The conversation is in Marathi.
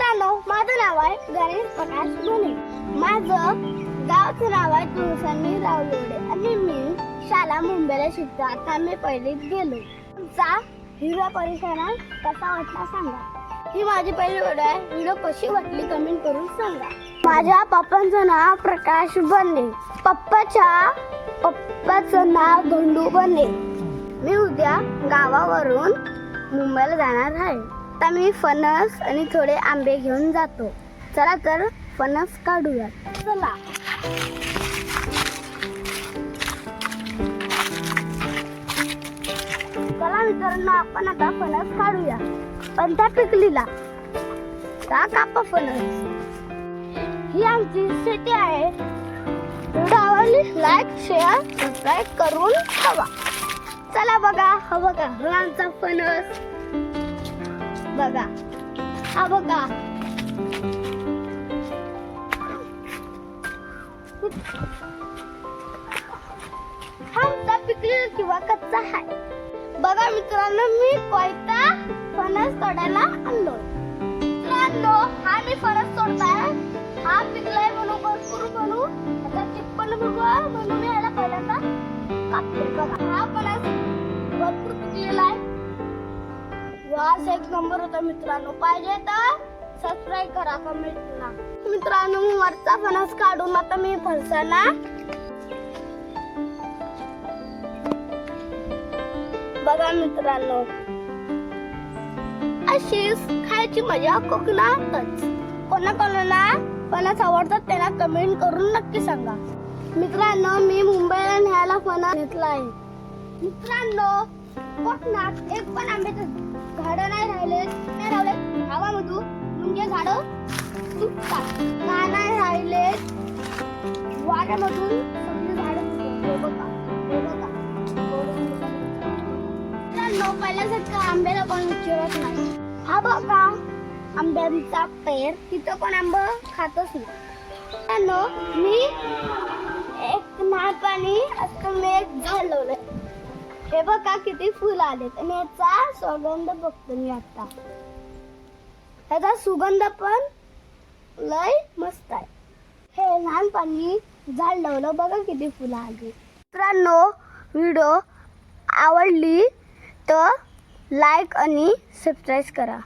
मित्रांनो माझं नाव आहे गणेश प्रकाश गुन्हे माझं गावचं नाव आहे तुळसानी रावलोडे आणि मी शाळा मुंबईला शिकतो. आता मी पहिलीत गेलो. तुमचा हिरो परिसरात कसा वाटला सांगा. ही माझी पहिली व्हिडिओ आहे. व्हिडिओ कशी वाटली कमेंट करून सांगा. माझ्या पप्पांचं नाव प्रकाश बनले पप्पाच्या पप्पाचं नाव धोंडू बने. मी उद्या गावावरून मुंबईला जाणार आहे. आता मी फणस आणि थोडे आंबे घेऊन जातो. चला तर फणस काढूया चला. चला मित्रांनो आपण आता फणस काढूया. पण त्या पिकलीला का कापा फणस. ही आमची शेती आहे. व्हिडिओ आवडली लाईक शेअर सबस्क्राईब करून हवा चला बघा हा बघा हा आमचा फणस. बघा हा बघा. हा आमचा पिकलेला किंवा कच्चा आहे बघा मित्रांनो मी कोयता फणस तोडायला आणलो मित्रांनो हा मी फणस तोडताय. हा पिकलाय म्हणून भरपूर म्हणून. आता चिप्पन बघू म्हणून मी वास एक नंबर होता मित्रांनो. पाहिजे तर सबस्क्राईब करा कमेंटला मित्रांनो मी वरचा फणस काढून आता मी फणसाला बघा मित्रांनो. अशीच खायची मजा कोकणातच. कोणा कोणाला फणस आवडतात त्यांना कमेंट करून नक्की सांगा. मित्रांनो मी मुंबईला न्यायला फणस घेतला आहे मित्रांनो कोकणात एक पण आंब्याचं झाड नाही राहिले. नाही राहिले. गावामधून म्हणजे झाड सुटतात. का नाही राहिले. वाऱ्यामधून सगळी झाडं पहिल्यासारखं आंब्याला कोण चिरत नाही. हा बघा आंब्यांचा पेर. तिथं पण आंब खातच नाही. मी एक नाळपाणी असं मी एक झाड हे बघा किती फुल आलेत. आणि याचा सुगंध बघतो मी आता. त्याचा सुगंध पण लय मस्त आहे. हे लहानपणी झाड लावलं बघा किती फुलं आली. मित्रांनो व्हिडिओ आवडली तर लाईक आणि सबस्क्राईब करा.